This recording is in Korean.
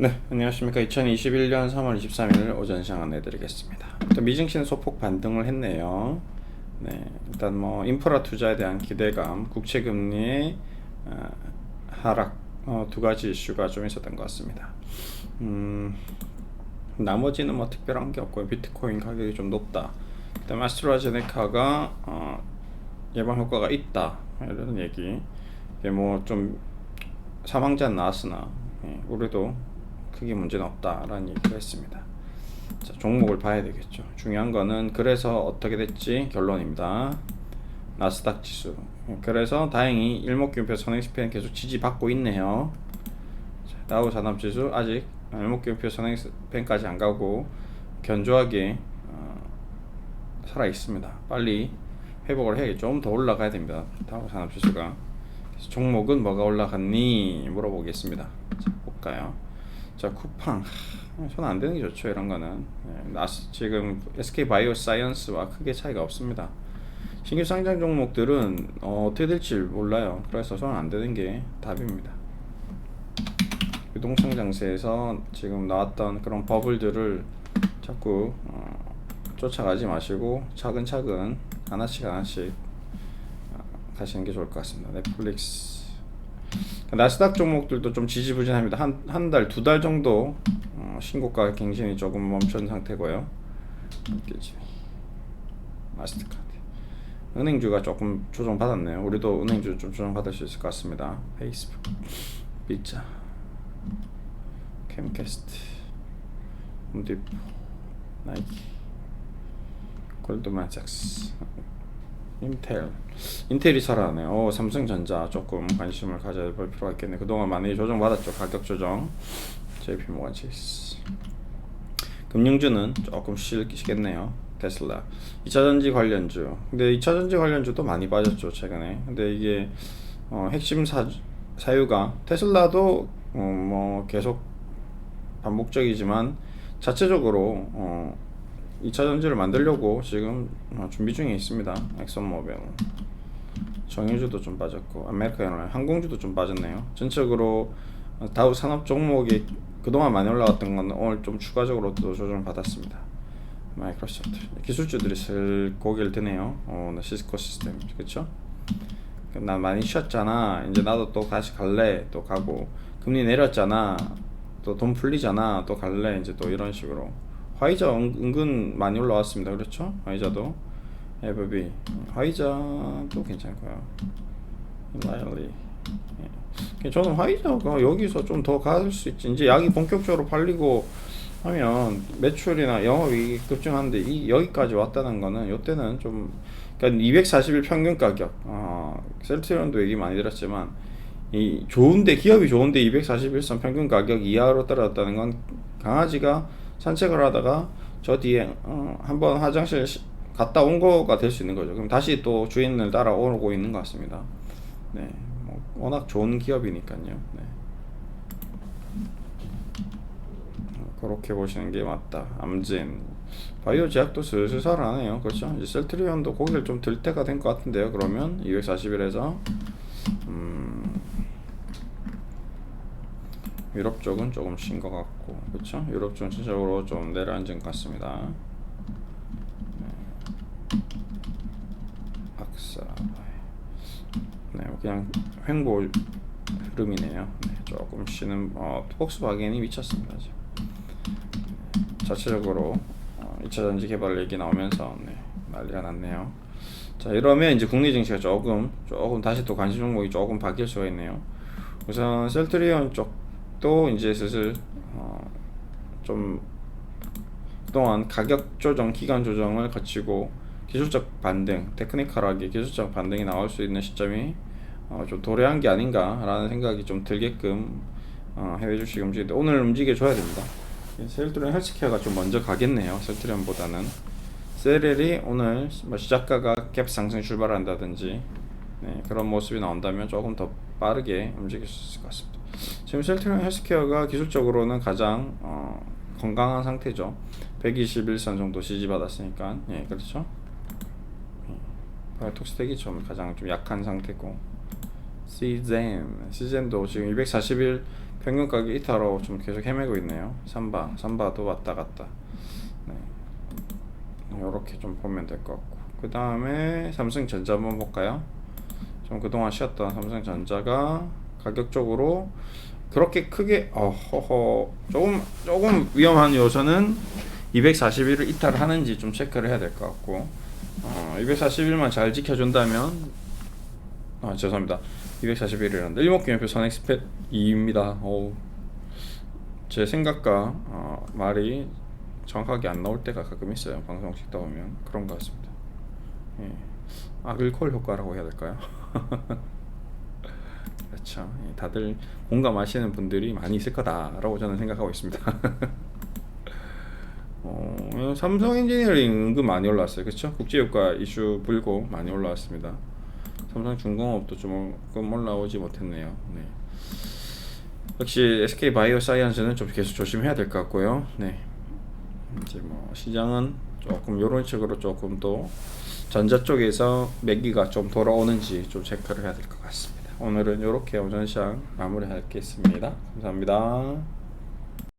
네, 안녕하십니까. 2021년 3월 23일 오전 시장 안내드리겠습니다. 미증시는 소폭 반등을 했네요. 네, 일단 뭐 인프라 투자에 대한 기대감, 국채 금리의 어, 하락 어, 두 가지 이슈가 좀 있었던 것 같습니다. 음, 나머지는 뭐 특별한 게 없고요. 비트코인 가격이 좀 높다. 그다음 아스트라제네카가 어, 예방 효과가 있다 이런 얘기. 이게 뭐 좀 사망자는 나왔으나 예, 우리도 크게 문제는 없다라는 얘기를 했습니다. 자, 종목을 봐야 되겠죠. 중요한 거는 그래서 어떻게 됐지 결론입니다. 나스닥 지수. 예, 그래서 다행히 일목균표 선행스팬 계속 지지받고 있네요. 자, 다우 산업지수 아직 일목균표 선행스팬까지 안 가고 견조하게 어, 살아 있습니다. 빨리 회복을 해야겠죠. 좀 더 올라가야 됩니다. 다우 산업지수가. 종목은 뭐가 올라갔니 물어보겠습니다. 자, 볼까요? 자 쿠팡 손안 되는 게 좋죠 이런 거는 네, 나스 지금 SK 바이오 사이언스와 크게 차이가 없습니다. 신규 상장 종목들은 어, 어떻게 될지 몰라요. 그래서 손안 되는 게 답입니다. 유동성 장세에서 지금 나왔던 그런 버블들을 자꾸 어, 쫓아가지 마시고 차근차근 하나씩 하나씩 어, 가시는 게 좋을 것 같습니다. 넷플릭스 나스닥 종목들도 좀 지지부진합니다. 한 한 달, 두달 정도 어, 신고가 갱신이 조금 멈춘 상태고요. 마스터카드. 은행주가 조금 조정 받았네요. 우리도 은행주 좀 조정 받을 수 있을 것 같습니다. 페이스북, 피자, 캠캐스트, 홈디포, 나이키, 골드만삭스, 인텔. 인텔이 살아나네요 어, 삼성전자 조금 관심을 가져볼 필요가 있겠네. 그동안 많이 조정받았죠. 가격 조정. JP모간 체이스 금융주는 조금 쉬겠네요. 테슬라. 2차전지 관련주. 근데 2차전지 관련주도 많이 빠졌죠 최근에. 근데 이게 어, 핵심 사, 사유가 테슬라도 어, 뭐 계속 반복적이지만 자체적으로 어, 2차 전지를 만들려고 지금 어, 준비 중에 있습니다. 엑선모빌, 정유주도 좀 빠졌고 아메리카노 항공주도 좀 빠졌네요. 전적으로 다우 산업 종목이 그동안 많이 올라갔던 건 오늘 좀 추가적으로 또 조정을 받았습니다. 마이크로소프트 기술주들이 슬 고개를 드네요. 어, 나 시스코 시스템 그렇죠? 나 많이 쉬었잖아. 이제 나도 또 다시 갈래. 또 가고 금리 내렸잖아. 또 돈 풀리잖아. 또 갈래. 이제 또 이런 식으로 화이자 은근 많이 올라왔습니다. 그렇죠? 화이자도 FB 화이자도 괜찮고요. 라이얼리 예. 저는 화이자가 여기서 좀더갈수 있지. 이제 약이 본격적으로 팔리고 하면 매출이나 영업이 급증하는데 이 여기까지 왔다는 거는 이때는 좀 그러니까 241 평균 가격 아, 셀트리온도 얘기 많이 들었지만 이 좋은데 기업이 좋은데 241선 평균 가격 이하로 떨어졌다는 건 강아지가 산책을 하다가 저 뒤에 어, 한번 화장실 갔다 온 거가 될 수 있는 거죠. 그럼 다시 또 주인을 따라오고 있는 것 같습니다. 네, 뭐 워낙 좋은 기업이니까요. 네. 그렇게 보시는 게 맞다. 암진, 바이오 제약도 슬슬 살아나네요. 그렇죠? 이제 셀트리온도 고기를 좀 들 때가 된 것 같은데요. 그러면 241에서 음, 유럽 쪽은 조금 쉰 것 같고 그렇죠? 유럽 전체적으로 좀 내려앉은 것 같습니다. 네. 악사 네 그냥 횡보 흐름이네요. 네, 조금 쉬는 어, 폭스바겐이 미쳤습니다. 네, 자체적으로 어, 2차 전지 개발 얘기 나오면서 네, 난리가 났네요. 자 이러면 이제 국내 증시가 조금 조금 다시 또 관심 종목이 조금 바뀔 수가 있네요. 우선 셀트리온 쪽 또 이제 슬슬 어, 좀 그동안 가격 조정, 기간 조정을 거치고 기술적 반등, 테크니컬하게 기술적 반등이 나올 수 있는 시점이 어, 좀 도래한 게 아닌가라는 생각이 좀 들게끔 어, 해외 주식 움직이는데 오늘 움직여 줘야 됩니다. 셀트리온 헬스케어가 좀 먼저 가겠네요. 셀트리온보다는 세렐이 오늘 뭐 시작가가 갭 상승 출발한다든지 네, 그런 모습이 나온다면 조금 더 빠르게 움직일 수 있을 것 같습니다. 지금 셀트리온 헬스케어가 기술적으로는 가장 어, 건강한 상태죠. 121선 정도 지지 받았으니까 예 그렇죠. 바이톡스텍이 좀 가장 좀 약한 상태고 시젠 시젠도 지금 241 평균 가격 이탈로 좀 계속 헤매고 있네요. 삼바, 삼바도 왔다 갔다. 네. 이렇게 좀 보면 될 것 같고. 그 다음에 삼성전자 한번 볼까요? 좀 그동안 쉬었던 삼성전자가 가격적으로 그렇게 크게 어 허허. 조금 조금 위험한 요소는 241을 이탈하는지 좀 체크를 해야 될 것 같고 어 241만 잘 지켜준다면 아 죄송합니다. 241이란다 일목균표 선엑스펫 2입니다. 어우. 제 생각과 어, 말이 정확하게 안 나올 때가 가끔 있어요. 방송 찍다 보면. 그런 것 같습니다. 예. 아글콜 효과라고 해야 될까요? 그렇죠. 예, 다들 공감하시는 분들이 많이 있을 거다라고 저는 생각하고 있습니다. 어, 삼성 엔지니어링 은근 많이 올라왔어요. 그렇죠? 국제유가 이슈 불고 많이 올라왔습니다. 삼성 중공업도 조금 올라오지 못했네요. 네. 역시 SK 바이오 사이언스는 좀 계속 조심해야 될 것 같고요. 네. 이제 뭐 시장은 조금 이런 식으로 조금 또 전자 쪽에서 매기가 좀 돌아오는지 좀 체크를 해야 될 것 같습니다. 오늘은 이렇게 오전 시장 마무리하겠습니다. 감사합니다.